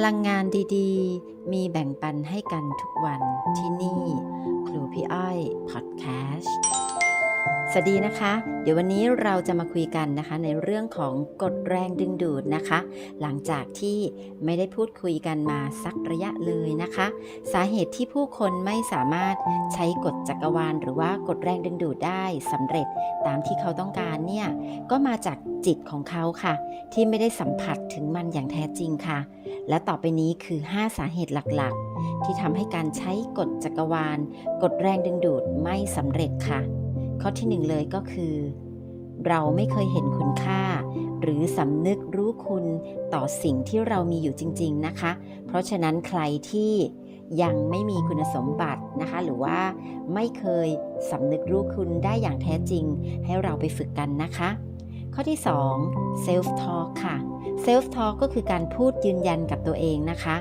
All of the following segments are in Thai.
พลังงานดีๆ มีแบ่งปันให้กันทุกวันที่นี่ ครูพี่อ้อยพอดแคสต์ วัสดีนะคะ เดี๋ยววันนี้เราจะมาคุยกันนะคะ ในเรื่องของกฎแรงดึงดูดนะคะ หลังจากที่ไม่ได้พูดคุยกันมาสักระยะเลยนะคะ สาเหตุที่ผู้คนไม่สามารถใช้กฎจักรวาล หรือว่ากฎแรงดึงดูดได้สำเร็จตามที่เขาต้องการเนี่ยก็มาจากจิตของเขาค่ะ ที่ไม่ได้สัมผัสถึงมันอย่างแท้จริงค่ะ และต่อไปนี้คือ 5 สาเหตุหลักๆ ที่ทำให้การใช้กฎจักรวาล กฎแรงดึงดูดไม่สำเร็จค่ะ ข้อที่หนึ่งเลยก็คือ เราไม่เคยเห็นคุณค่า หรือสำนึกรู้คุณต่อสิ่งที่เรามีอยู่จริง ๆนะคะ เพราะฉะนั้นใครที่ยังไม่มีคุณสมบัตินะคะ หรือว่าไม่เคยสำนึกรู้คุณได้อย่างแท้จริง ให้เราไปฝึกกันนะคะ ข้อที่ 2 self talk ค่ะ self talk ก็คือการพูดยืนยันกับตัวเองนะคะ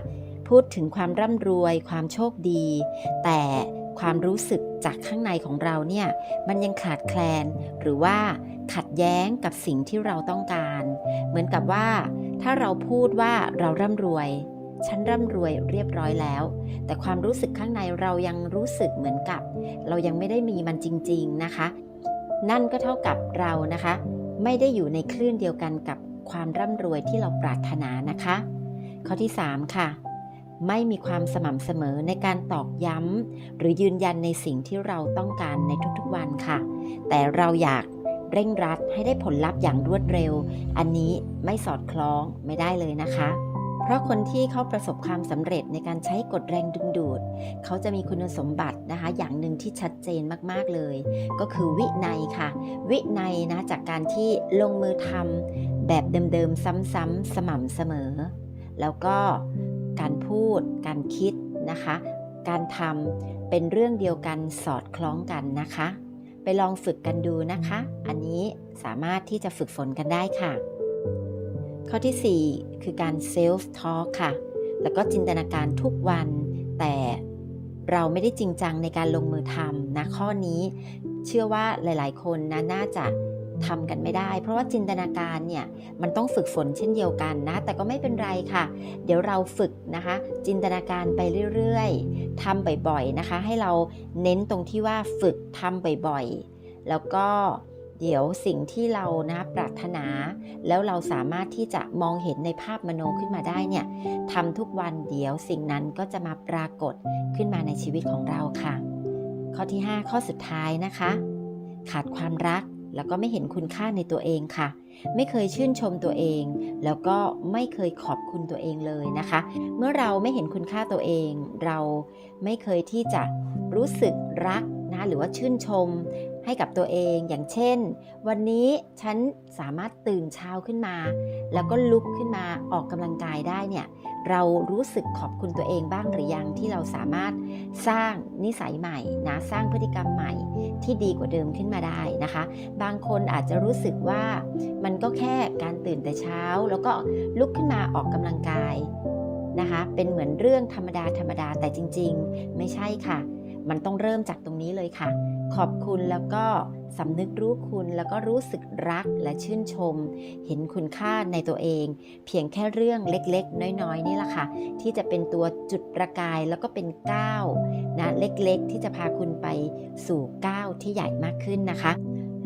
พูดถึงความร่ำรวย ความโชคดี แต่ ความรู้สึกจากข้างในของเราเนี่ยมันยังขาดแคลน หรือว่าขัดแย้งกับสิ่งที่เราต้องการ เหมือนกับว่าถ้าเราพูดว่าเราร่ำรวย ฉันร่ำรวยเรียบร้อยแล้ว แต่ความรู้สึกข้างในเรายังรู้สึกเหมือนกับ เรายังไม่ได้มีมันจริง ๆนะคะ นั่นก็เท่ากับเรานะคะ ไม่ได้อยู่ในคลื่นเดียวกันกับความร่ำรวยที่เราปรารถนานะคะ ข้อที่ 3 ค่ะ ไม่มีความสม่ำเสมอในการตอกย้ำ หรือยืนยันในสิ่งที่เราต้องการในทุกๆวันค่ะ แต่เราอยากเร่งรัดให้ได้ผลลัพธ์อย่างรวดเร็ว อันนี้ไม่สอดคล้องไม่ได้เลยนะคะ เพราะคนที่เขาประสบความสำเร็จในการใช้กฎแรงดึงดูด เขาจะมีคุณสมบัตินะคะ อย่างหนึ่งที่ชัดเจนมากๆเลย ก็คือวินัยค่ะ วินัยนะจากการที่ลงมือทำแบบเดิมๆซ้ำๆสม่ำเสมอ แล้วก็ การพูด การคิดนะคะ การทำเป็นเรื่องเดียวกันสอดคล้องกันนะคะ ไปลองฝึกกันดูนะคะ อันนี้สามารถที่จะฝึกฝนกันได้ค่ะ ข้อที่ 4 คือการ self talk ค่ะ แล้วก็จินตนาการทุกวัน แต่เราไม่ได้จริงจังในการลงมือทำนะข้อนี้เชื่อว่าหลาย ๆ คนนะน่าจะ ทำกันไม่ได้ เพราะว่าจินตนาการเนี่ยมันต้องฝึกฝนเช่นเดียวกันนะ แต่ก็ไม่เป็นไรค่ะ เดี๋ยวเราฝึกนะคะ จินตนาการไปเรื่อยๆทำบ่อยๆนะคะ ให้เราเน้นตรงที่ว่าฝึกทำบ่อยๆ แล้วก็เดี๋ยวสิ่งที่เรานะปรารถนา แล้วเราสามารถที่จะมองเห็นในภาพมโนขึ้นมาได้เนี่ยทำทุกวันเดี๋ยวสิ่งนั้นก็จะมาปรากฏขึ้นมาในชีวิตของเราค่ะ ข้อที่ 5 ข้อสุดท้ายนะคะ ขาดความรัก แล้วก็ไม่เห็นคุณค่าในตัวเองค่ะ ไม่เคยชื่นชมตัวเอง แล้วก็ไม่เคยขอบคุณตัวเองเลยนะคะ เมื่อเราไม่เห็นคุณค่าตัวเอง เราไม่เคยที่จะรู้สึกรักนะหรือว่าชื่นชมให้กับตัวเองอย่างเช่น วันนี้ฉันสามารถตื่นเช้าขึ้นมา แล้วก็ลุกขึ้นมาออกกำลังกายได้เนี่ย เรารู้สึกขอบคุณตัวเองบ้างหรือยังที่เราสามารถสร้างนิสัยใหม่นะสร้างพฤติกรรมใหม่ที่ดีกว่าเดิมขึ้นมาได้นะคะ บางคนอาจจะรู้สึกว่ามันก็แค่การตื่นแต่เช้า แล้วก็ลุกขึ้นมาออกกำลังกายนะคะ เป็นเหมือนเรื่องธรรมดาธรรมดาแต่จริง ๆ ไม่ใช่ค่ะ มันต้องเริ่มจากตรงนี้เลยค่ะ ขอบคุณแล้วก็ สำนึกรู้คุณแล้วก็รู้สึกรักและชื่นชม เห็นคุณค่าในตัวเอง เพียงแค่เรื่องเล็กๆ น้อยๆ นี่แหละค่ะ ที่จะเป็นตัวจุดประกายแล้วก็เป็นก้าวนะเล็กๆ ที่จะพาคุณไปสู่ก้าวที่ใหญ่มากขึ้นนะคะ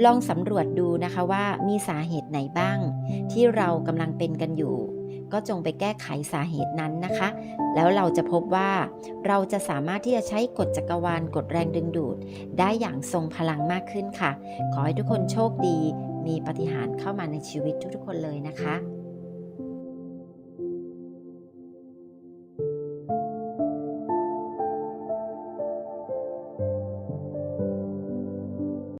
ลองสำรวจดูนะคะว่ามีสาเหตุไหนบ้าง ที่เรากำลังเป็นกันอยู่ ก็จงไปแก้ไขสาเหตุนั้นนะคะ แล้วเราจะพบว่าเราจะสามารถที่จะใช้กฎจักรวาลกฎแรงดึงดูด ได้อย่างทรงพลังมากขึ้นค่ะ ขอให้ทุกคนโชคดี มีปาฏิหารย์เข้ามาในชีวิตทุกๆคนเลยนะคะ